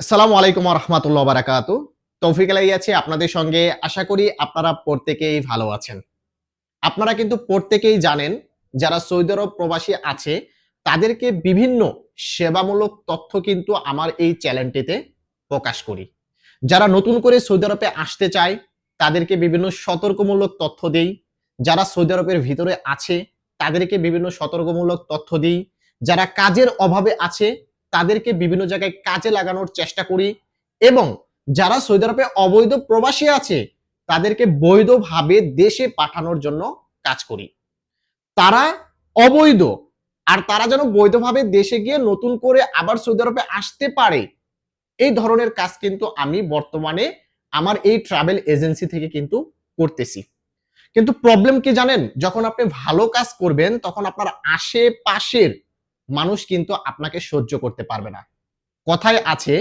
আসসালামু আলাইকুম রহমতুল্লাহ বারাকাত তৌফিক আলাই আছে, আপনাদের সঙ্গে আশা করি আপনারা প্রত্যেকেই ভালো আছেন। আপনারা কিন্তু প্রত্যেকেই জানেন, যারা সৌদি আরব প্রবাসী আছে, তাদেরকে বিভিন্ন সেবামূলক তথ্য কিন্তু আমার এই চ্যানেলটিতে প্রকাশ করি। যারা নতুন করে সৌদি আরবে আসতে চায়, তাদেরকে বিভিন্ন সতর্কমূলক তথ্য দেই। যারা সৌদি আরবের ভিতরে আছে, তাদেরকে বিভিন্ন সতর্কমূলক তথ্য দিই। যারা কাজের অভাবে আছে তাদেরকে বিভিন্ন জায়গায় কাজে লাগানোর চেষ্টা করি এবং যারা সৌদি আরবে অবৈধ প্রবাসী আছে, তাদেরকে বৈধভাবে দেশে পাঠানোর জন্য কাজ করি। তারা অবৈধ, আর তারা যেন বৈধভাবে দেশে গিয়ে নতুন করে আবার সৌদি আরবে আসতে পারে, এই ধরনের কাজ কিন্তু আমি বর্তমানে আমার এই ট্রাভেল এজেন্সি থেকে কিন্তু করতেছি। কিন্তু প্রবলেম কি জানেন? যখন আপনি ভালো কাজ করবেন, তখন আপনার আশেপাশের মানুষ কিন্তু আপনাকে সহ্য করতে পারবে না। কথায় আছে,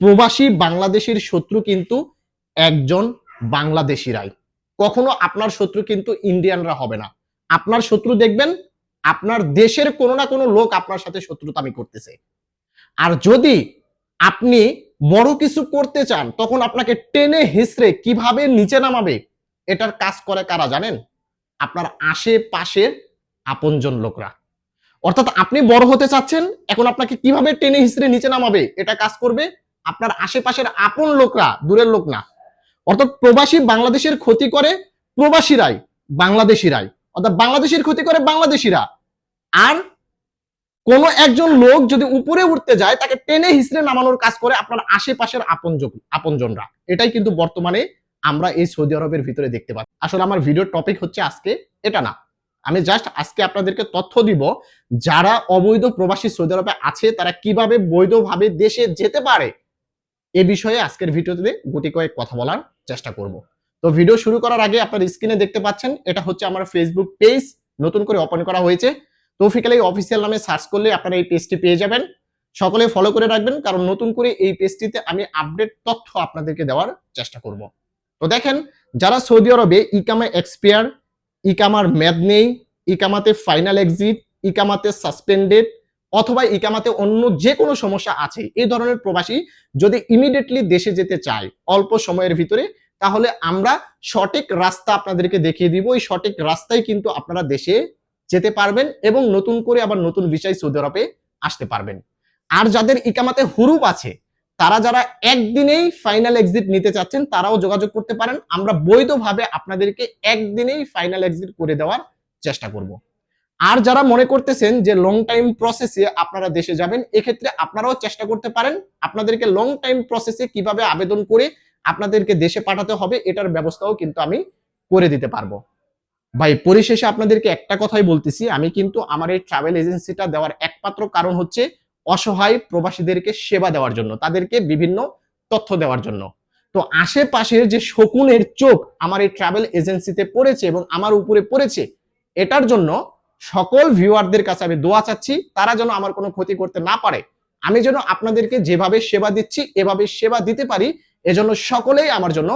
প্রবাসী বাংলাদেশের শত্রু কিন্তু একজন বাংলাদেশিরাই। কখনো আপনার শত্রু কিন্তু ইন্ডিয়ানরা হবে না। আপনার শত্রু দেখবেন, আপনার দেশের কোনো না কোনো লোক আপনার সাথে শত্রুতামি করতেছে। আর যদি আপনি বড় কিছু করতে চান, তখন আপনাকে টেনে হিসড়ে কীভাবে নিচে নামাবে, এটার কাজ করে কারা জানেন? আপনার আশেপাশের আপনজন লোকরা। অর্থাৎ আপনি বড় হতে চাচ্ছেন, এখন আপনাকে কীভাবে টেনে হিসড়ে নিচে নামাবে, এটা কাজ করবে আপনার আশেপাশের আপন লোকরা, দূরের লোক না। অর্থাৎ প্রবাসী বাংলাদেশের ক্ষতি করে প্রবাসীরাই, বাংলাদেশিরাই। অর্থাৎ বাংলাদেশের ক্ষতি করে বাংলাদেশিরা। আর কোন একজন লোক যদি উপরে উঠতে যায়, তাকে টেনে হিসড়ে নামানোর কাজ করে আপনার আশেপাশের আপনজন আপনজনরা। এটাই কিন্তু বর্তমানে আমরা এই সৌদি আরবের ভিতরে দেখতে পাচ্ছি। আসলে আমার ভিডিওর টপিক হচ্ছে আজকে এটা না। আমি জাস্ট আজকে আপনাদেরকে তথ্য দিব যারা অবৈধ প্রবাসী সৌদি আরবে আছে, তারা কীভাবে বৈধভাবে দেশে যেতে পারে? এ বিষয়ে আজকের ভিডিওতে গুটি কয়েক কথা বলার চেষ্টা করব। তো ভিডিও শুরু করার আগে আপনার স্ক্রিনে দেখতে পাচ্ছেন, এটা হচ্ছে আমার ফেসবুক পেজ নতুন করে ওপেন করা হয়েছে। তৌফিকাল এই অফিসিয়াল নামে সার্চ করলে আপনারা এই পেজটি পেয়ে যাবেন। সকলে ফলো করে রাখবেন, কারণ নতুন করে এই পেজটিতে আমি আপডেট তথ্য আপনাদেরকে দেওয়ার চেষ্টা করব। তো দেখেন, যারা সৌদি আরবে ইকামা এক্সপায়ার ইকামার মেয়াদ নেই, ইকামাতে ফাইনাল এক্সিট ইকামাতে সাসপেন্ডেড অথবা ইকামাতে অন্য যে কোনো সমস্যা আছে এই ধরনের প্রবাসী যদি ইমিডিয়েটলি দেশে যেতে চায় অল্প সময়ের ভিতরে, তাহলে আমরা সঠিক রাস্তা আপনাদেরকে দেখিয়ে দিব। এই সঠিক রাস্তায় কিন্তু আপনারা দেশে যেতে পারবেন এবং নতুন করে আবার নতুন বিষয় সৌদি আরবে আসতে পারবেন। আর যাদের ইকামাতে হুরুপ আছে তারা যারা একদিনেই ফাইনাল এক্সিট নিতে চাচ্ছেন, তারাও যোগাযোগ করতে পারেন। আমরা বৈধভাবে আপনাদেরকে একদিনেই ফাইনাল এক্সিট করে দেওয়ার চেষ্টা করব। আর যারা মনে করতেছেন যে লং টাইম প্রসেসে আপনারা দেশে যাবেন, এক্ষেত্রে আপনারাও চেষ্টা করতে পারেন। আপনাদেরকে লং টাইম প্রসেসে কীভাবে আবেদন করে আপনাদেরকে দেশে পাঠাতে হবে, এটার ব্যবস্থাও কিন্তু আমি করে দিতে পারব। ভাই, পরিশেষে আপনাদেরকে একটা কথাই বলতেছি। আমি কিন্তু আমার এই ট্রাভেল এজেন্সিটা দেওয়ার একমাত্র কারণ হচ্ছে অসহায় প্রবাসীদেরকে সেবা দেওয়ার জন্য, তাদেরকে বিভিন্ন তথ্য দেওয়ার জন্য। তো আশেপাশের যে শকুনের চোখ আমার এই ট্রাভেল এজেন্সিতে পড়েছে এবং আমার উপরে পড়েছে, এটার জন্য সকল ভিউয়ারদের কাছে আমি দোয়া চাচ্ছি, তারা যেন আমার কোনো ক্ষতি করতে না পারে। আমি যেন আপনাদেরকে যেভাবে সেবা দিচ্ছি, এভাবে সেবা দিতে পারি, এজন্য সকলেই আমার জন্য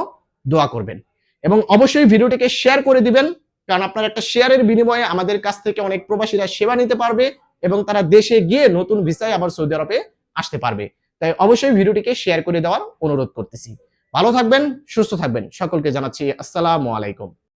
দোয়া করবেন। এবং অবশ্যই ভিডিওটিকে শেয়ার করে দিবেন, কারণ আপনার একটা শেয়ারের বিনিময়ে আমাদের কাছ থেকে অনেক প্রবাসীরা সেবা নিতে পারবে এবং তারা দেশে গিয়ে নতুন ভিসায় আবার সৌদি আরবে আসতে পারবে। তাই অবশ্যই ভিডিওটিকে শেয়ার করে দেওয়ার অনুরোধ করতেছি। ভালো থাকবেন, সুস্থ থাকবেন। সকলকে জানাচ্ছি আসসালামু আলাইকুম।